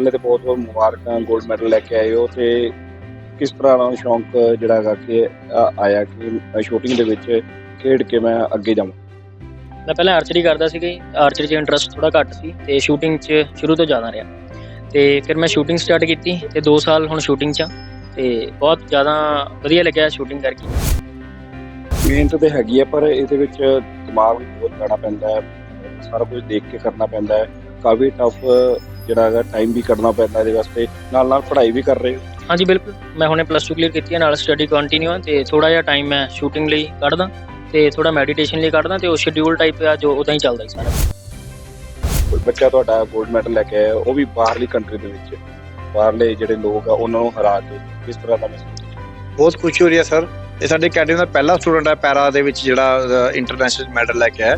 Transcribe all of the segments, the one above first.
ਪਹਿਲੇ ਤੇ ਬਹੁਤ ਬਹੁਤ ਮੁਬਾਰਕਾਂ 골ਡ ਮੈਡਲ ਲੈ ਕੇ ਆਏ ਹੋ ਤੇ ਕਿਸ ਤਰ੍ਹਾਂ ਦਾ ਸ਼ੌਂਕ ਜਿਹੜਾ ਹੈਗਾ ਕਿ ਆਇਆ ਕਿ ਸ਼ੂਟਿੰਗ ਦੇ ਵਿੱਚ ਖੇਡ ਕੇ ਮੈਂ ਅੱਗੇ ਜਾਵਾਂ? ਮੈਂ ਪਹਿਲਾਂ ਆਰਚਰੀ ਕਰਦਾ ਸੀਗਾ ਆਰਚਰੀ 'ਚ ਇੰਟਰਸਟ ਥੋੜਾ ਘੱਟ ਸੀ ਤੇ ਸ਼ੂਟਿੰਗ 'ਚ ਸ਼ੁਰੂ ਤੋਂ ਜ਼ਿਆਦਾ ਰਿਹਾ। ਤੇ ਫਿਰ ਮੈਂ ਸ਼ੂਟਿੰਗ ਸਟਾਰਟ ਕੀਤੀ ਤੇ 2 ਸਾਲ ਹੁਣ ਸ਼ੂਟਿੰਗ 'ਚ ਆ ਤੇ ਬਹੁਤ ਜ਼ਿਆਦਾ ਵਧੀਆ ਲੱਗਿਆ ਸ਼ੂਟਿੰਗ ਕਰਕੇ। ਮਿਹਨਤ ਤੇ ਹੈਗੀ ਹੈ ਪਰ ਇਹਦੇ ਵਿੱਚ ਦਿਮਾਗ ਵੀ ਬਹੁਤ ਲਾਣਾ ਪੈਂਦਾ ਹੈ ਸਾਰਾ ਕੁਝ ਦੇਖ ਕੇ ਕਰਨਾ ਪੈਂਦਾ ਹੈ। ਕਾਫੀ ਟਫ ਜਿਹੜਾ ਹੈਗਾ ਟਾਈਮ ਵੀ ਕਰਨਾ ਪੈਂਦਾ ਇਹਦੇ ਵਾਸਤੇ ਨਾਲ ਨਾਲ ਪੜ੍ਹਾਈ ਵੀ ਕਰ ਰਹੇ ਹੋ। ਹਾਂਜੀ ਬਿਲਕੁਲ। ਮੈਂ ਹੁਣੇ ਪਲੱਸ 2 ਕਲੀਅਰ ਕੀਤੀ ਹੈ ਨਾਲ ਸਟੱਡੀ ਕੰਟੀਨਿਊ ਆ ਤੇ ਥੋੜਾ ਜਿਹਾ ਟਾਈਮ ਮੈਂ ਸ਼ੂਟਿੰਗ ਲਈ ਕੱਢਦਾ ਤੇ ਥੋੜਾ ਮੈਡੀਟੇਸ਼ਨ ਲਈ ਕੱਢਦਾ ਤੇ ਉਹ ਸ਼ਡਿਊਲ ਟਾਈਪ ਆ ਜੋ ਉਦਾਂ ਹੀ ਚੱਲਦਾ ਜੀ ਸਾਰਾ। ਕੋਈ ਬੱਚਾ ਤੁਹਾਡਾ 골ਡ ਮੈਡਲ ਲੈ ਕੇ ਆਇਆ ਉਹ ਵੀ ਬਾਹਰਲੀ ਕੰਟਰੀ ਦੇ ਵਿੱਚ। ਬਾਹਰਲੇ ਜਿਹੜੇ ਲੋਕ ਆ ਉਹਨਾਂ ਨੂੰ ਹਰਾ ਕੇ ਕਿਸ ਤਰ੍ਹਾਂ ਦਾ ਮਹਿਸੂਸ ਬਹੁਤ ਖੁਸ਼ੀ ਹੋ ਰਹੀ ਹੈ ਸਰ ਇਹ ਸਾਡੇ ਅਕੈਡਮੀ ਦਾ ਪਹਿਲਾ ਸਟੂਡੈਂਟ ਹੈ ਪੈਰਾ ਦੇ ਵਿੱਚ ਜਿਹੜਾ ਇੰਟਰਨੈਸ਼ਨਲ ਮੈਡਲ ਲੈ ਕੇ ਆਇਆ।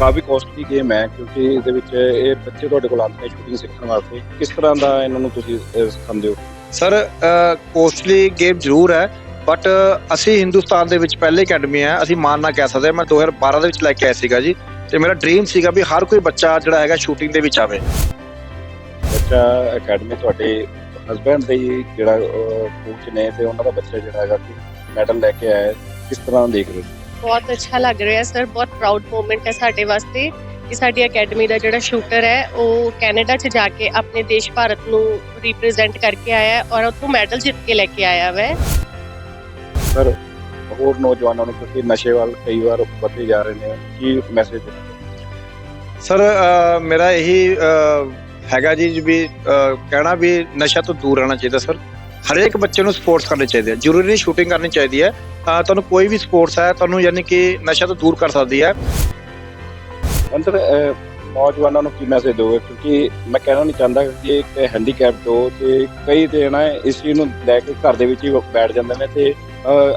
ਕਾਫੀ ਕੋਸਟਲੀ ਗੇਮ ਹੈ ਕਿਉਂਕਿ ਇਹਦੇ ਵਿੱਚ ਇਹ ਬੱਚੇ ਤੁਹਾਡੇ ਕੋਲ ਆਉਂਦੇ ਨੇ ਸ਼ੂਟਿੰਗ ਸਿੱਖਣ ਵਾਸਤੇ। ਕਿਸ ਤਰ੍ਹਾਂ ਦਾ ਇਹਨਾਂ ਨੂੰ ਤੁਸੀਂ ਸਿਖਾਉਂਦੇ ਹੋ? ਸਰ ਕੋਸਟਲੀ ਗੇਮ ਜ਼ਰੂਰ ਹੈ ਬਟ ਅਸੀਂ ਹਿੰਦੁਸਤਾਨ ਦੇ ਵਿੱਚ ਪਹਿਲੇ ਅਕੈਡਮੀ ਹੈ ਅਸੀਂ ਮਾਨ ਨਾ ਕਹਿ ਸਕਦੇ। ਮੈਂ 2012 ਦੇ ਵਿੱਚ ਲੈ ਕੇ ਆਇਆ ਸੀਗਾ ਜੀ ਤੇ ਮੇਰਾ ਡ੍ਰੀਮ ਸੀਗਾ ਵੀ ਹਰ ਕੋਈ ਬੱਚਾ ਜਿਹੜਾ ਹੈਗਾ ਸ਼ੂਟਿੰਗ ਦੇ ਵਿੱਚ ਆਵੇ। ਬੱਚਾ ਅਕੈਡਮੀ ਤੁਹਾਡੇ ਹਸਬੰਡ ਦੇ ਜਿਹੜਾ ਕੋਚ ਨੇ ਤੇ ਉਹਨਾਂ ਦਾ ਬੱਚਾ ਜਿਹੜਾ ਹੈਗਾ ਕਿ ਮੈਡਲ ਲੈ ਕੇ ਆਇਆ ਕਿਸ ਤਰ੍ਹਾਂ ਦੇਖ ਰਹੇ ਹੋ? ਬਹੁਤ ਅੱਛਾ ਲੱਗ ਰਿਹਾ ਸਰ ਬਹੁਤ ਪ੍ਰਾਊਡ ਮੂਮੈਂਟ ਹੈ ਸਾਡੇ ਵਾਸਤੇ ਕਿ ਸਾਡੀ ਅਕੈਡਮੀ ਦਾ ਜਿਹੜਾ ਸ਼ੂਟਰ ਹੈ ਉਹ ਕੈਨੇਡਾ 'ਚ ਜਾ ਕੇ ਆਪਣੇ ਦੇਸ਼ ਭਾਰਤ ਨੂੰ ਰਿਪਰੈਜ਼ੈਂਟ ਕਰਕੇ ਆਇਆ ਹੈ ਔਰ ਉੱਥੋਂ ਮੈਡਲ ਜਿੱਤ ਕੇ ਲੈ ਕੇ ਆਇਆ ਹੈ। ਸਰ ਹੋਰ ਨੌਜਵਾਨਾਂ ਨੂੰ ਕਿਉਂਕਿ ਨਸ਼ੇ ਵੱਲ ਕਈ ਵਾਰ ਵੱਧਦੇ ਜਾ ਰਹੇ ਨੇ ਕੀ ਮੈਸੇਜ ਸਰ ਮੇਰਾ ਇਹੀ ਹੈਗਾ ਜੀ ਵੀ ਕਹਿਣਾ ਵੀ ਨਸ਼ਾ ਤੋਂ ਦੂਰ ਰਹਿਣਾ ਚਾਹੀਦਾ ਸਰ। ਹਰੇਕ ਬੱਚੇ ਨੂੰ ਸਪੋਰਟਸ ਕਰਨੇ ਚਾਹੀਦੇ ਆ ਜ਼ਰੂਰੀ ਨਹੀਂ ਸ਼ੂਟਿੰਗ ਕਰਨੀ ਚਾਹੀਦੀ ਹੈ। ਤੁਹਾਨੂੰ ਕੋਈ ਵੀ ਸਪੋਰਟਸ ਹੈ ਤੁਹਾਨੂੰ ਯਾਨੀ ਕਿ ਨਸ਼ਾ ਤੋਂ ਦੂਰ ਕਰ ਸਕਦੀ ਹੈ। ਅੰਦਰ ਨੌਜਵਾਨਾਂ ਨੂੰ ਕੀ ਮੈਸੇਜ ਦੋਗੇ ਕਿਉਂਕਿ ਮੈਂ ਕਹਿਣਾ ਨਹੀਂ ਚਾਹੁੰਦਾ ਕਿ ਇੱਕ ਹੈਂਡੀਕੈਪ ਹੋ ਤੇ ਕਈ ਤੇ ਨਾ ਇਸ ਚੀਜ਼ ਨੂੰ ਲੈ ਕੇ ਘਰ ਦੇ ਵਿੱਚ ਹੀ ਬੈਠ ਜਾਂਦੇ ਨੇ ਤੇ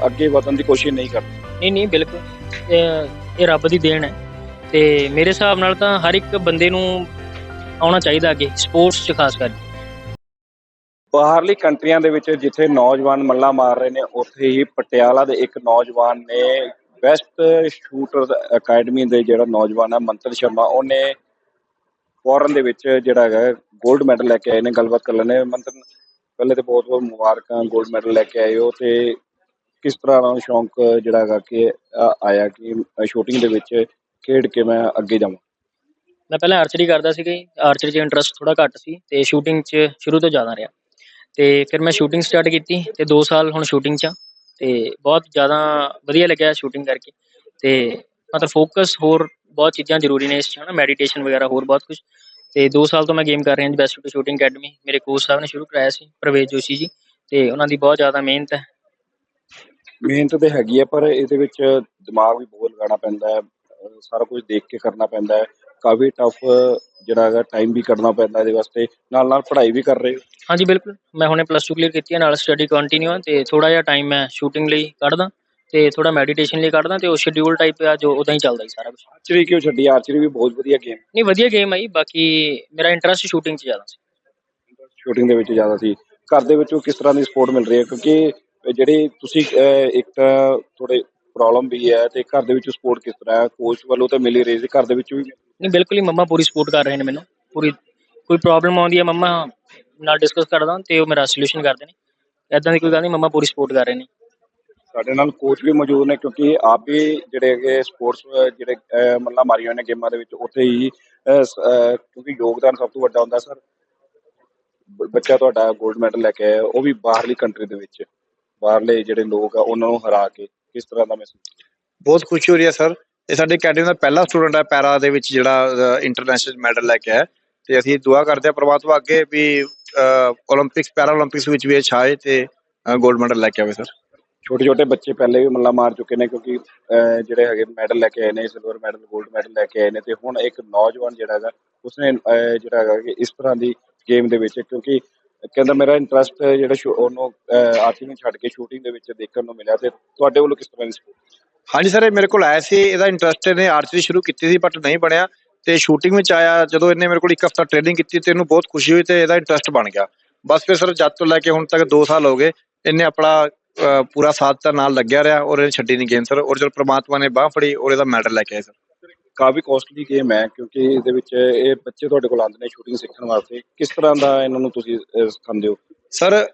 ਅੱਗੇ ਵਧਣ ਦੀ ਕੋਸ਼ਿਸ਼ ਨਹੀਂ ਕਰਦੇ। ਨਹੀਂ ਨਹੀਂ ਬਿਲਕੁਲ। ਇਹ ਇਹ ਰੱਬ ਦੀ ਦੇਣ ਹੈ। ਤੇ ਮੇਰੇ ਹਿਸਾਬ ਨਾਲ ਤਾਂ ਹਰ ਇੱਕ ਬੰਦੇ ਨੂੰ ਆਉਣਾ ਚਾਹੀਦਾ ਅੱਗੇ ਸਪੋਰਟਸ 'ਚ ਖਾਸ ਕਰਕੇ। ਬਾਹਰਲੀ ਕੰਟਰੀਆਂ ਦੇ ਵਿੱਚ ਜਿੱਥੇ ਨੌਜਵਾਨ ਮੱਲਾ ਮਾਰ ਰਹੇ ਨੇ, ਉੱਥੇ ਹੀ ਪਟਿਆਲਾ ਦੇ ਇੱਕ ਨੌਜਵਾਨ ਨੇ ਬੈਸਟ ਸ਼ੂਟਰ ਅਕੈਡਮੀ ਦੇ ਜਿਹੜਾ ਨੌਜਵਾਨ ਹੈ, ਮੰਤਰ ਸ਼ਰਮਾ, ਉਹਨੇ ਫੋਰਨ ਦੇ ਵਿੱਚ ਜਿਹੜਾ ਹੈਗਾ 골ਡ ਮੈਡਲ ਲੈ ਕੇ ਆਏ ਨੇ, ਗੱਲਬਾਤ ਕਰ ਲੈਣੇ ਮੰਤਰ, ਪਹਿਲੇ ਤੇ ਬਹੁਤ ਬਹੁਤ ਮੁਬਾਰਕਾਂ 골ਡ ਮੈਡਲ ਲੈ ਕੇ ਆਏ ਹੋ ਤੇ ਕਿਸ ਤਰ੍ਹਾਂ ਦਾ ਸ਼ੌਂਕ ਜਿਹੜਾ ਹੈਗਾ ਕਿ ਆਇਆ ਕਿ ਸ਼ੂਟਿੰਗ ਦੇ ਵਿੱਚ ਖੇਡ ਕੇ ਮੈਂ ਅੱਗੇ ਜਾਵਾਂ? ਮੈਂ ਪਹਿਲਾਂ ਆਰਚਰੀ ਕਰਦਾ ਸੀਗਾ ਆਰਚਰੀ 'ਚ ਇੰਟਰਸਟ ਥੋੜਾ ਘੱਟ ਸੀ ਤੇ ਸ਼ੂਟਿੰਗ 'ਚ ਸ਼ੁਰੂ ਤੋਂ ਜ਼ਿਆਦਾ ਰਿਹਾ। ਤੇ ਫਿਰ ਮੈਂ ਸ਼ੂਟਿੰਗ ਸਟਾਰਟ ਕੀਤੀ ਤੇ 2 ਸਾਲ ਹੁਣ ਸ਼ੂਟਿੰਗ 'ਚ ਆ ਤੇ ਬਹੁਤ ਜ਼ਿਆਦਾ ਵਧੀਆ ਲੱਗਿਆ ਸ਼ੂਟਿੰਗ ਕਰਕੇ ਤੇ ਮਤਲਬ ਫੋਕਸ ਹੋਰ ਬਹੁਤ ਚੀਜ਼ਾਂ ਜ਼ਰੂਰੀ ਨੇ ਇਸ 'ਚ, ਹਨਾ ਮੈਡੀਟੇਸ਼ਨ ਵਗੈਰਾ ਹੋਰ ਬਹੁਤ ਕੁਝ ਤੇ 2 ਸਾਲ ਤੋਂ ਮੈਂ ਗੇਮ ਕਰ ਰਿਹਾ ਜੀ ਬੈਸਟ ਸ਼ੂਟਿੰਗ ਅਕੈਡਮੀ ਮੇਰੇ ਕੋਚ ਸਾਹਿਬ ਨੇ ਸ਼ੁਰੂ ਕਰਾਇਆ ਸੀ, ਪ੍ਰਵੇਸ਼ ਜੋਸ਼ੀ ਜੀ, ਤੇ ਉਹਨਾਂ ਦੀ ਬਹੁਤ ਜ਼ਿਆਦਾ ਮਿਹਨਤ ਹੈ। ਮਿਹਨਤ ਤੇ ਹੈਗੀ ਹੈ ਪਰ ਇਹਦੇ ਵਿੱਚ ਦਿਮਾਗ ਵੀ ਬਹੁਤ ਲਗਾਉਣਾ ਪੈਂਦਾ ਹੈ ਸਾਰਾ ਕੁਝ ਦੇਖ ਕੇ ਕਰਨਾ ਪੈਂਦਾ ਹੈ। ਕਾਫੀ ਟਫ ਜਿਹੜਾ ਹੈਗਾ ਟਾਈਮ ਵੀ ਕੱਢਣਾ ਪੈਂਦਾ ਇਹਦੇ ਵਾਸਤੇ ਨਾਲ ਨਾਲ ਪੜ੍ਹਾਈ ਵੀ ਕਰ ਰਹੇ ਹੋ। ਹਾਂਜੀ ਬਿਲਕੁਲ। ਮੈਂ ਹੁਣੇ ਪਲੱਸ 2 ਕਲੀਅਰ ਕੀਤੀ ਹੈ ਨਾਲ ਸਟੱਡੀ ਕੰਟੀਨਿਊ ਆ ਤੇ ਥੋੜਾ ਜਿਹਾ ਟਾਈਮ ਮੈਂ ਸ਼ੂਟਿੰਗ ਲਈ ਕੱਢਦਾ ਤੇ ਥੋੜਾ ਮੈਡੀਟੇਸ਼ਨ ਲਈ ਕੱਢਦਾ ਤੇ ਉਹ ਸ਼ਡਿਊਲ ਟਾਈਪ ਆ ਜੋ ਉਦਾਂ ਹੀ ਚੱਲਦਾ ਜੀ ਸਾਰਾ ਕੁਝ ਆਰਚਰੀ ਕਿਉਂ ਛੱਡੀ? ਆਰਚਰੀ ਵੀ ਬਹੁਤ ਵਧੀਆ ਗੇਮ ਨਹੀਂ ਵਧੀਆ ਗੇਮ ਆਈ ਬਾਕੀ ਮੇਰਾ ਇੰਟਰਸਟ ਸ਼ੂਟਿੰਗ 'ਚ ਜ਼ਿਆਦਾ ਸੀ। ਸ਼ੂਟਿੰਗ ਦੇ ਵਿੱਚ ਜ਼ਿਆਦਾ ਸੀ। ਘਰ ਦੇ ਵਿੱਚੋਂ ਕਿਸ ਤਰ੍ਹਾਂ ਦੀ ਸਪੋਰਟ ਮਿਲ ਰਹੀ ਹੈ? ਕਿਉਂਕਿ ਜਿਹੜੀ ਤੁਸੀਂ ਇੱਕ ਤਾਂ ਥੋੜੇ ਪ੍ਰੋਬਲਮ ਵੀ ਹੈ ਤੇ ਘਰ ਦੇ ਵਿੱਚ ਸਪੋਰਟ ਕਿਸ ਤਰ੍ਹਾਂ ਹੈ? ਕੋਚ ਵੱਲੋਂ ਤਾਂ ਮਿਲ ਹੀ ਰਹੀ ਸੀ ਘਰ ਦੇ ਵਿੱਚੋਂ ਵੀ ਨਹੀਂ ਬਿਲਕੁਲ ਹੀ ਮੰਮਾ ਪੂਰੀ ਸਪੋਰਟ ਕਰ ਰਹੇ ਨੇ ਮੈਨੂੰ। ਪੂਰੀ ਕੋਈ ਪ੍ਰੋਬਲਮ ਆਉਂਦੀ ਹੈ ਮੰਮਾ ਨਾਲ ਡਿਸਕਸ ਕਰਦਾ ਤੇ ਉਹ ਮੇਰਾ ਸੋਲੂਸ਼ਨ ਕਰਦੇ ਨੇ। ਐਦਾਂ ਦੀ ਕੋਈ ਗੱਲ ਨਹੀਂ ਮੰਮਾ ਪੂਰੀ ਸਪੋਰਟ ਕਰ ਰਹੇ ਨੇ। ਸਾਡੇ ਨਾਲ ਕੋਚ ਵੀ ਮੌਜੂਦ ਨੇ ਕਿਉਂਕਿ ਆਪ ਵੀ ਜਿਹੜੇ ਹੈਗੇ ਸਪੋਰਟਸ ਜਿਹੜੇ ਮੱਲਾ ਮਾਰੀਆਂ ਹੋਈਆਂ ਨੇ ਗੇਮਾਂ ਦੇ ਵਿੱਚ ਉੱਥੇ ਹੀ ਕਿਉਂਕਿ ਯੋਗਦਾਨ ਸਭ ਤੋਂ ਵੱਡਾ ਹੁੰਦਾ ਸਰ। ਬੱਚਾ ਤੁਹਾਡਾ 골ਡ ਮੈਡਲ ਲੈ ਕੇ ਆਇਆ ਉਹ ਵੀ ਬਾਹਰਲੀ ਕੰਟਰੀ ਦੇ ਵਿੱਚ। ਬਾਹਰਲੇ ਜਿਹੜੇ ਲੋਕ ਆ ਉਹਨਾਂ ਨੂੰ ਹਰਾ ਕੇ ਕਿਸ ਤਰ੍ਹਾਂ ਦਾ ਮਹਿਸੂਸ ਬਹੁਤ ਖੁਸ਼ੀ ਹੋ ਰਹੀ ਹੈ ਸਰ। ਇਹ ਸਾਡੇ ਅਕੈਡਮੀ ਦਾ ਪਹਿਲਾ ਸਟੂਡੈਂਟ ਹੈ ਪੈਰਾ ਦੇ ਵਿੱਚ ਜਿਹੜਾ ਇੰਟਰਨੈਸ਼ਨਲ ਮੈਡਲ ਲੈ ਕੇ ਆਇਆ। ਤੇ ਅਸੀਂ ਦੁਆ ਕਰਦੇ ਆ ਪ੍ਰਮਾਤਮਾ ਅੱਗੇ ਵੀ 올림픽ਸ ਪੈਰਾ 올림픽ਸ ਵਿੱਚ ਵੀ ਛਾਏ ਤੇ 골ਡ ਮੈਡਲ ਲੈ ਕੇ ਆਵੇ ਸਰ ਛੋਟੇ ਛੋਟੇ ਬੱਚੇ ਪਹਿਲੇ ਵੀ ਮੱਲਾ ਮਾਰ ਚੁੱਕੇ ਨੇ ਕਿਉਂਕਿ ਜਿਹੜੇ ਹੈਗੇ ਮੈਡਲ ਲੈ ਕੇ ਆਏ ਨੇ ਸਿਲਵਰ ਮੈਡਲ ਗੋਲਡ ਮੈਡਲ ਲੈ ਕੇ ਆਏ ਨੇ ਤੇ ਹੁਣ ਇੱਕ ਨੌਜਵਾਨ ਜਿਹੜਾ ਹੈਗਾ, ਉਸਨੇ ਜਿਹੜਾ ਹੈਗਾ ਇਸ ਤਰ੍ਹਾਂ ਦੀ ਗੇਮ ਦੇ ਵਿੱਚ ਕਿਉਂਕਿ ਕਹਿੰਦਾ ਮੇਰਾ ਇੰਟਰਸਟ ਜਿਹੜਾ ਉਹਨੂੰ ਆਰਟੀ ਨੂੰ ਛੱਡ ਕੇ ਸ਼ੂਟਿੰਗ ਦੇ ਵਿੱਚ ਦੇਖਣ ਨੂੰ ਮਿਲਿਆ ਤੇ ਤੁਹਾਡੇ ਵੱਲੋਂ ਕਿਸ ਤਰ੍ਹਾਂ ਦੀ ਸਪੋਰਟ ਹਾਂਜੀ ਸਰ ਇਹ ਮੇਰੇ ਕੋਲ ਆਇਆ ਸੀ ਇਹਦਾ ਇੰਟਰਸਟ ਇਹਨੇ ਆਰਚਰੀ ਸ਼ੁਰੂ ਕੀਤੀ ਸੀ ਬਟ ਨਹੀਂ ਬਣਿਆ ਤੇ ਸ਼ੂਟਿੰਗ ਵਿੱਚ ਆਇਆ ਜਦੋਂ ਇਹਨੇ ਮੇਰੇ ਕੋਲ ਇੱਕ ਹਫਤਾ ਟ੍ਰੇਨਿੰਗ ਕੀਤੀ ਤੇ ਇਹਨੂੰ ਬਹੁਤ ਖੁਸ਼ੀ ਹੋਈ ਤੇ ਇਹਦਾ ਇੰਟਰਸਟ ਬਣ ਗਿਆ। ਬਸ ਫਿਰ ਸਰ ਜਦ ਤੋਂ ਲੈ ਕੇ ਹੁਣ ਤੱਕ 2 ਸਾਲ ਹੋ ਗਏ ਇਹਨੇ ਆਪਣਾ ਪੂਰਾ ਸਾਥ ਤਾਂ ਨਾਲ ਲੱਗਿਆ ਰਿਹਾ ਔਰ ਇਹ ਛੱਡੀ ਨਹੀਂ ਗੇਮ ਸਰ। ਔਰ ਜਦ ਪ੍ਰਮਾਤਮਾ ਨੇ ਬਾਹ ਫੜੀ ਔਰ ਇਹਦਾ ਮੈਡਲ ਲੈ ਕੇ ਆਏ ਸਰ। ਕਾਫੀ ਕੋਸਟਲੀ ਗੇਮ ਹੈ ਕਿਉਂਕਿ ਇਹਦੇ ਵਿੱਚ ਇਹ ਬੱਚੇ ਤੁਹਾਡੇ ਕੋਲ ਆਉਂਦੇ ਨੇ ਸ਼ੂਟਿੰਗ ਸਿੱਖਣ ਵਾਸਤੇ। ਕਿਸ ਤਰ੍ਹਾਂ ਦਾ ਇਹਨਾਂ ਨੂੰ ਤੁਸੀਂ ਸਿਖਾਉਂਦੇ ਹੋ? ਸਰ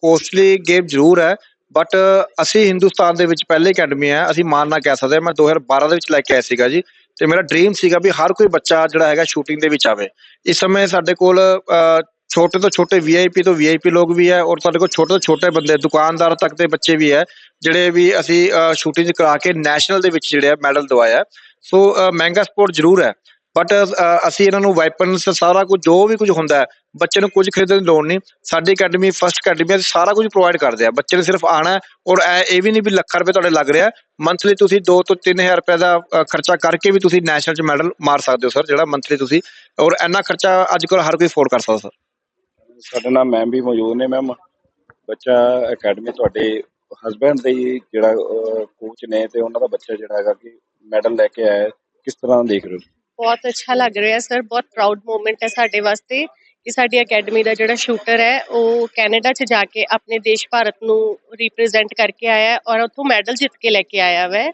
ਕੋਸਟਲੀ ਗੇਮ ਜ਼ਰੂਰ ਹੈ ਬਟ ਅਸੀਂ ਹਿੰਦੁਸਤਾਨ ਦੇ ਵਿੱਚ ਪਹਿਲੇ ਅਕੈਡਮੀ ਹੈ ਅਸੀਂ ਮਾਨ ਨਾ ਕਹਿ ਸਕਦੇ ਮੈਂ 2012 ਦੇ ਵਿੱਚ ਲੈ ਕੇ ਆਇਆ ਸੀਗਾ ਜੀ। ਤੇ ਮੇਰਾ ਡ੍ਰੀਮ ਸੀਗਾ ਵੀ ਹਰ ਕੋਈ ਬੱਚਾ ਜਿਹੜਾ ਹੈਗਾ ਸ਼ੂਟਿੰਗ ਦੇ ਵਿੱਚ ਆਵੇ। ਇਸ ਸਮੇਂ ਸਾਡੇ ਕੋਲ ਛੋਟੇ ਤੋਂ ਛੋਟੇ ਵੀਆਈਪੀ ਤੋਂ ਵੀਆਈਪੀ ਲੋਕ ਵੀ ਹੈ ਔਰ ਸਾਡੇ ਕੋਲ ਛੋਟੇ ਤੋਂ ਛੋਟੇ ਬੰਦੇ, ਦੁਕਾਨਦਾਰ ਤੱਕ ਦੇ ਬੱਚੇ ਵੀ ਹੈ ਜਿਹੜੇ ਵੀ ਅਸੀਂ ਸ਼ੂਟਿੰਗ ਕਰਾ ਕੇ ਨੈਸ਼ਨਲ ਦੇ ਵਿੱਚ ਜਿਹੜੇ ਆ ਮੈਡਲ ਦਵਾਇਆ। ਸੋ ਮਹਿੰਗਾ ਸਪੋਰਟ ਜ਼ਰੂਰ ਹੈ। ਬਟ ਅਸੀਂ ਇਹਨਾਂ ਨੂੰ ਵਾਈਪਨਸ ਸਾਰਾ ਕੁਝ, ਜੋ ਵੀ ਕੁਝ ਹੁੰਦਾ ਹੈ ਬੱਚੇ ਨੂੰ ਕੁਝ ਖਰੀਦਣ ਦੀ ਲੋੜ ਨਹੀਂ। ਸਾਡੀ ਅਕੈਡਮੀ ਫਸਟ ਅਕੈਡਮੀ ਅਸੀਂ ਸਾਰਾ ਕੁਝ ਪ੍ਰੋਵਾਈਡ ਕਰਦੇ ਆ। ਬੱਚੇ ਨੇ ਸਿਰਫ ਆਣਾ ਔਰ ਇਹ ਵੀ ਨਹੀਂ ਵੀ ਲੱਖਾਂ ਰੁਪਏ ਤੁਹਾਡੇ ਲੱਗ ਰਿਹਾ। ਮੰਥਲੀ ਤੁਸੀਂ 2 ਤੋਂ 3000 ਰੁਪਏ ਦਾ ਖਰਚਾ ਕਰਕੇ ਵੀ ਤੁਸੀਂ ਨੈਸ਼ਨਲ ਚ ਮੈਡਲ ਮਾਰ ਸਕਦੇ ਹੋ ਸਰ ਜਿਹੜਾ ਮੰਥਲੀ ਤੁਸੀਂ। ਔਰ ਇੰਨਾ ਖਰਚਾ ਅੱਜ ਕੱਲ੍ਹ ਹਰ ਕੋਈ ਅਫੋਰਡ ਕਰ ਸਕਦਾ ਸਰ ਸਾਡੇ ਨਾਲ ਮੈਮ ਵੀ ਮੌਜੂਦ ਨੇ ਮੈਮ ਬੱਚਾ ਅਕੈਡਮੀ ਤੁਹਾਡੇ ਹਸਬੰਡ ਦੇ ਜਿਹੜਾ ਕੋਚ ਨੇ ਤੇ ਉਹਨਾਂ ਦਾ ਬੱਚਾ ਜਿਹੜਾ ਹੈਗਾ ਕਿ ਮੈਡਲ ਲੈ ਕੇ ਆਇਆ। ਕਿਸ ਤਰ੍ਹਾਂ ਦੇਖ ਰਹੇ ਹੋ? ਬਹੁਤ ਅੱਛਾ ਲੱਗ ਰਿਹਾ ਸਰ ਬਹੁਤ ਪ੍ਰਾਊਡ ਮੂਮੈਂਟ ਹੈ ਸਾਡੇ ਵਾਸਤੇ। ਕਿ ਸਾਡੀ ਅਕੈਡਮੀ ਦਾ ਜਿਹੜਾ ਸ਼ੂਟਰ ਹੈ, ਉਹ ਕੈਨੇਡਾ 'ਚ ਜਾ ਕੇ ਆਪਣੇ ਦੇਸ਼ ਭਾਰਤ ਨੂੰ ਰਿਪਰੈਜ਼ੈਂਟ ਕਰਕੇ ਆਇਆ ਔਰ ਉੱਥੋਂ ਮੈਡਲ ਜਿੱਤ ਕੇ ਲੈ ਕੇ ਆਇਆ ਵੈ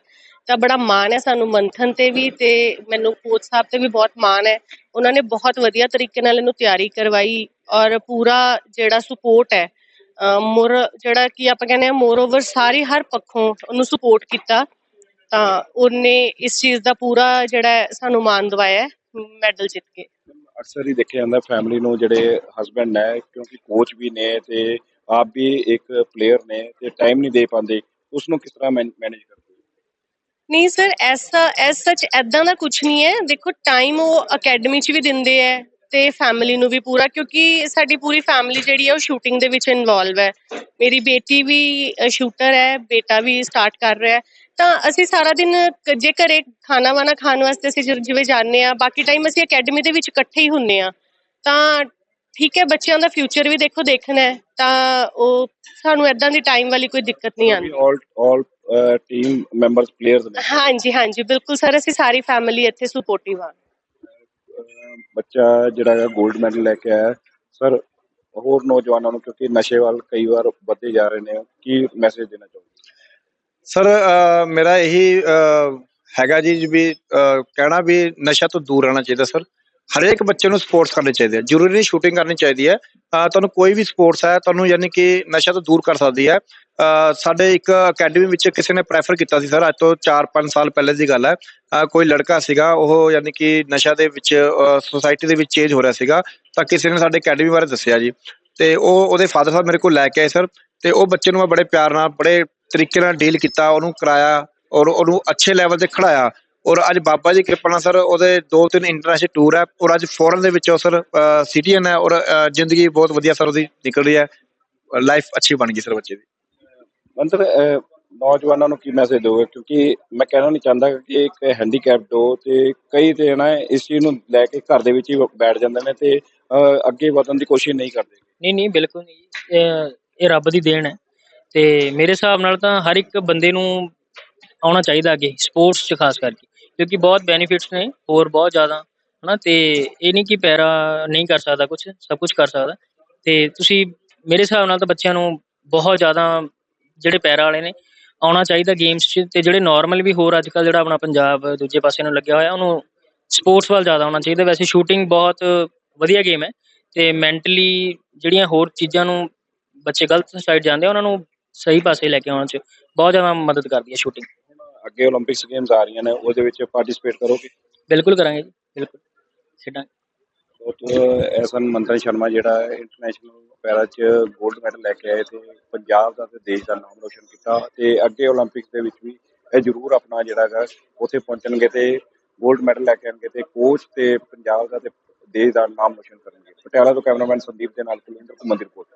ਤਾਂ ਬੜਾ ਮਾਣ ਹੈ ਸਾਨੂੰ ਮੰਥਨ ਤੇ ਵੀ ਤੇ ਮੈਨੂੰ ਕੋਚ ਸਾਹਿਬ ਤੇ ਵੀ ਬਹੁਤ ਮਾਣ ਹੈ। ਉਹਨਾਂ ਨੇ ਬਹੁਤ ਵਧੀਆ ਤਰੀਕੇ ਨਾਲ ਇਹਨੂੰ ਤਿਆਰੀ ਕਰਵਾਈ ਔਰ ਪੂਰਾ ਜਿਹੜਾ ਸਪੋਰਟ ਹੈ ਮੋਰ ਜਿਹੜਾ ਕਿ ਆਪਾਂ ਕਹਿੰਦੇ ਆ ਮੋਰ ਓਵਰ ਸਾਰੀ ਹਰ ਪੱਖੋਂ ਉਹਨੂੰ ਸਪੋਰਟ ਕੀਤਾ। ਤਾਂ ਉਹਨੇ ਇਸ ਚੀਜ਼ ਦਾ ਪੂਰਾ ਜਿਹੜਾ ਸਾਨੂੰ ਮਾਣ ਦਵਾਇਆ ਮੈਡਲ ਜਿੱਤ ਕੇ। ਅਕਸਰ ਹੀ ਦੇਖਿਆ ਜਾਂਦਾ ਫੈਮਿਲੀ ਨੂੰ ਜਿਹੜੇ ਹਸਬੰਡ ਨੇ, ਕਿਉਂਕਿ ਕੋਚ ਵੀ ਨੇ ਤੇ ਆਪ ਵੀ ਇੱਕ ਪਲੇਅਰ ਨੇ ਤੇ ਟਾਈਮ ਨਹੀਂ ਦੇ ਪਾਉਂਦੇ ਉਸ ਨੂੰ ਕਿਸ ਤਰ੍ਹਾਂ ਮੈਨੇਜ ਕਰਦੇ ਨਹੀਂ ਸਰ ਐਸਾ, ਐਸ ਸੱਚ ਐਦਾਂ ਦਾ ਕੁਝ ਨਹੀਂ ਹੈ। ਦੇਖੋ ਟਾਈਮ ਉਹ ਅਕੈਡਮੀ 'ਚ ਵੀ ਦਿੰਦੇ ਹੈ ਤੇ ਫੈਮਿਲੀ ਨੂੰ ਵੀ ਪੂਰਾ, ਕਿਉਂਕਿ ਸਾਡੀ ਪੂਰੀ ਫੈਮਿਲੀ ਜਿਹੜੀ ਹੈ ਉਹ ਸ਼ੂਟਿੰਗ ਦੇ ਵਿੱਚ ਇਨਵੋਲਵ ਹੈ। ਮੇਰੀ ਬੇਟੀ ਵੀ ਸ਼ੂਟਰ ਹੈ, ਬੇਟਾ ਵੀ ਸਟਾਰਟ ਕਰ ਰਿਹਾ ਹੈ। ਤਾਂ ਅਸੀਂ ਸਾਰਾ ਦਿਨ ਜੇ ਘਰੇ ਖਾਣਾ ਵਾਣਾ ਖਾਣ ਵਾਸਤੇ ਅਸੀਂ ਜਿ- ਜਿਵੇਂ ਜਾਂਦੇ ਆ ਬਾਕੀ ਟਾਈਮ ਅਸੀਂ ਅਕੈਡਮੀ ਦੇ ਵਿੱਚ ਇਕੱਠੇ ਹੀ ਹੁੰਨੇ ਆ ਤਾਂ ਠੀਕ ਹੈ ਬੱਚਿਆਂ ਦਾ ਫਿਊਚਰ ਵੀ ਦੇਖੋ ਦੇਖਣਾ ਹੈ ਤਾਂ ਉਹ ਸਾਨੂੰ ਐਦਾਂ ਦੀ ਟਾਈਮ ਵਾਲੀ ਕੋਈ ਦਿੱਕਤ ਨਹੀਂ ਆਉਂਦੀ। All all team members players ਨੇ। ਹਾਂਜੀ ਹਾਂਜੀ ਬਿਲਕੁਲ ਸਰ ਅਸੀਂ ਸਾਰੀ ਫੈਮਿਲੀ ਇੱਥੇ ਸਪੋਰਟਿਵ ਆ ਅਹ ਬੱਚਾ ਜਿਹੜਾ ਹੈ 골ਡ ਮੈਡਲ ਲੈ ਕੇ ਆਇਆ। ਸਰ ਹੋਰ ਨੌਜਵਾਨਾਂ ਨੂੰ ਕਿਉਂਕਿ ਨਸ਼ੇ ਵੱਲ ਕਈ ਵਾਰ ਵੱਧਦੇ ਜਾ ਰਹੇ ਨੇ ਕੀ ਮੈਸੇਜ ਦੇਣਾ ਚਾਹੋਗੇ? ਸਰ ਮੇਰਾ ਇਹੀ ਹੈਗਾ ਜੀ ਵੀ ਕਹਿਣਾ ਵੀ ਨਸ਼ਾ ਤੋਂ ਦੂਰ ਰਹਿਣਾ ਚਾਹੀਦਾ ਸਰ। ਹਰੇਕ ਬੱਚੇ ਨੂੰ ਸਪੋਰਟਸ ਕਰਨੇ ਚਾਹੀਦੇ ਆ ਜ਼ਰੂਰੀ ਨਹੀਂ ਸ਼ੂਟਿੰਗ ਕਰਨੀ ਚਾਹੀਦੀ ਹੈ। ਤੁਹਾਨੂੰ ਕੋਈ ਵੀ ਸਪੋਰਟਸ ਹੈ, ਤੁਹਾਨੂੰ ਯਾਨੀ ਕਿ ਨਸ਼ਾ ਤੋਂ ਦੂਰ ਕਰ ਸਕਦੀ ਹੈ। ਸਾਡੇ ਇੱਕ ਅਕੈਡਮੀ ਵਿੱਚ ਕਿਸੇ ਨੇ ਪ੍ਰੈਫਰ ਕੀਤਾ ਸੀ ਸਰ, ਅੱਜ ਤੋਂ 4-5 ਸਾਲ ਪਹਿਲੇ ਦੀ ਗੱਲ ਹੈ। ਕੋਈ ਲੜਕਾ ਸੀਗਾ, ਉਹ ਯਾਨੀ ਕਿ ਨਸ਼ਾ ਦੇ ਵਿੱਚ ਸੁਸਾਇਟੀ ਦੇ ਵਿੱਚ ਚੇਂਜ ਹੋ ਰਿਹਾ ਸੀਗਾ, ਤਾਂ ਕਿਸੇ ਨੇ ਸਾਡੇ ਅਕੈਡਮੀ ਬਾਰੇ ਦੱਸਿਆ ਜੀ। ਤੇ ਉਹ, ਉਹਦੇ ਫਾਦਰ ਸਾਹਿਬ ਮੇਰੇ ਕੋਲ ਲੈ ਕੇ ਆਏ ਸਰ। ਤੇ ਉਹ ਬੱਚੇ ਨੂੰ ਮੈਂ ਬੜੇ ਪਿਆਰ ਨਾਲ, ਬੜੇ ਤਰੀਕੇ ਨਾਲ ਡੀਲ ਕੀਤਾ ਉਹਨੂੰ ਕਰਾਇਆ ਔਰ ਉਹਨੂੰ ਅੱਛੇ ਲੈਵਲ ਤੇ ਖੜਾਇਆ। ਔਰ ਅੱਜ ਬਾਬਾ ਜੀ ਕਿਰਪਾ ਨਾਲ ਸਰ ਉਹਦੇ ਦੋ ਤਿੰਨ ਇੰਟਰਨੈਸ਼ਨਲ ਟੂਰ ਹੈ ਔਰ ਅੱਜ ਫੋਰਨ ਦੇ ਵਿੱਚ ਸਰ ਸਿਟੀਜ਼ਨ ਹੈ ਔਰ ਜ਼ਿੰਦਗੀ ਬਹੁਤ ਵਧੀਆ ਸਰ ਉਹਦੀ ਨਿਕਲ ਰਹੀ ਹੈ। ਲਾਈਫ ਅੱਛੀ ਬਣ ਗਈ ਸਰ ਬੱਚੇ ਦੀ। ਮੰਤਰ ਨੌਜਵਾਨਾਂ ਨੂੰ ਕੀ ਮੈਸੇਜ ਦੋਗੇ ਕਿਉਂਕਿ ਮੈਂ ਕਹਿਣਾ ਨਹੀਂ ਚਾਹੁੰਦਾ ਕਿ ਇੱਕ ਹੈਂਡੀਕੈਪਡ ਹੋ ਤੇ ਕਈ ਤੇ ਨਾ ਇਸ ਚੀਜ਼ ਨੂੰ ਲੈ ਕੇ ਘਰ ਦੇ ਵਿੱਚ ਹੀ ਬੈਠ ਜਾਂਦੇ ਨੇ ਤੇ ਅੱਗੇ ਵਧਣ ਦੀ ਕੋਸ਼ਿਸ਼ ਨਹੀਂ ਕਰਦੇ। ਨਹੀਂ ਨਹੀਂ ਬਿਲਕੁਲ ਨਹੀਂ ਇਹ ਰੱਬ ਦੀ ਦੇਣ ਹੈ। ਤੇ ਮੇਰੇ ਹਿਸਾਬ ਨਾਲ ਤਾਂ ਹਰ ਇੱਕ ਬੰਦੇ ਨੂੰ ਆਉਣਾ ਚਾਹੀਦਾ ਅੱਗੇ ਸਪੋਰਟਸ 'ਚ ਖਾਸ ਕਰਕੇ, ਕਿਉਂਕਿ ਬਹੁਤ ਬੈਨੀਫਿਟਸ ਨੇ, ਹੋਰ ਬਹੁਤ ਜ਼ਿਆਦਾ, ਹਨਾ, ਤੇ ਇਹ ਨਹੀਂ ਕਿ ਪੈਰਾ ਨਹੀਂ ਕਰ ਸਕਦਾ ਕੁਝ ਸਭ ਕੁਝ ਕਰ ਸਕਦਾ। ਤੇ ਤੁਸੀਂ ਮੇਰੇ ਹਿਸਾਬ ਨਾਲ ਤਾਂ ਬੱਚਿਆਂ ਨੂੰ ਬਹੁਤ ਜ਼ਿਆਦਾ ਜਿਹੜੇ ਪੈਰਾ ਵਾਲੇ ਨੇ, ਆਉਣਾ ਚਾਹੀਦਾ ਗੇਮਸ 'ਚ, ਤੇ ਜਿਹੜੇ ਨਾਰਮਲ ਵੀ ਹੋਰ ਅੱਜ ਕੱਲ ਜਿਹੜਾ ਆਪਣਾ ਪੰਜਾਬ ਦੂਜੇ ਪਾਸੇ ਨੂੰ ਲੱਗਿਆ ਹੋਇਆ, ਉਹਨੂੰ ਸਪੋਰਟਸ ਵੱਲ ਜ਼ਿਆਦਾ ਆਉਣਾ ਚਾਹੀਦਾ। ਵੈਸੇ ਸ਼ੂਟਿੰਗ ਬਹੁਤ ਵਧੀਆ ਗੇਮ ਹੈ, ਤੇ ਮੈਂਟਲੀ ਜਿਹੜੀਆਂ ਹੋਰ ਚੀਜ਼ਾਂ ਨੂੰ ਬੱਚੇ ਗਲਤ ਸਾਈਡ ਜਾਂਦੇ ਆ, ਉਹਨਾਂ ਨੂੰ ਸਹੀ ਪਾਸੇ ਲੈ ਕੇ ਆਉਣ 'ਚ ਬਹੁਤ ਜ਼ਿਆਦਾ ਮਦਦ ਕਰਦੀ ਹੈ ਸ਼ੂਟਿੰਗ ਅੱਗੇ 올림픽ਸ ਗੇਮਸ ਆ ਰਹੀਆਂ ਨੇ ਉਹਦੇ ਵਿੱਚ ਪਾਰਟਿਸਿਪੇਟ ਕਰੋਗੇ? ਬਿਲਕੁਲ ਕਰਾਂਗੇ ਜੀ ਬਿਲਕੁਲ। ਖੇਡਾਂ ਉਹ ਐਸਨ ਮੰਤਰੀ ਸ਼ਰਮਾ ਜਿਹੜਾ ਇੰਟਰਨੈਸ਼ਨਲ ਪੈਰਾ 'ਚ 골ਡ ਮੈਡਲ ਲੈ ਕੇ ਆਏ ਤੇ ਪੰਜਾਬ ਦਾ ਤੇ ਦੇਸ਼ ਦਾ ਨਾਮ ਰੋਸ਼ਨ ਕੀਤਾ ਤੇ ਅੱਗੇ 올림픽ਸ ਦੇ ਵਿੱਚ ਵੀ ਇਹ ਜ਼ਰੂਰ ਆਪਣਾ ਜਿਹੜਾ ਹੈਗਾ ਉੱਥੇ ਪਹੁੰਚਣਗੇ ਤੇ ਗੋਲਡ ਮੈਡਲ ਲੈ ਕੇ ਆਣਗੇ ਤੇ ਕੋਚ ਤੇ ਪੰਜਾਬ ਦਾ ਤੇ ਦੇਸ਼ ਦਾ ਨਾਮ ਰੋਸ਼ਨ ਕਰਨਗੇ। ਪਟਿਆਲਾ ਤੋਂ ਕੈਮਰਾਮੈਨ ਸੰਦੀਪ ਦੇ ਨਾਲ ਕੁਲਿੰਦਰ ਕੁਮਾਰ ਦੀ ਰਿਪੋਰਟ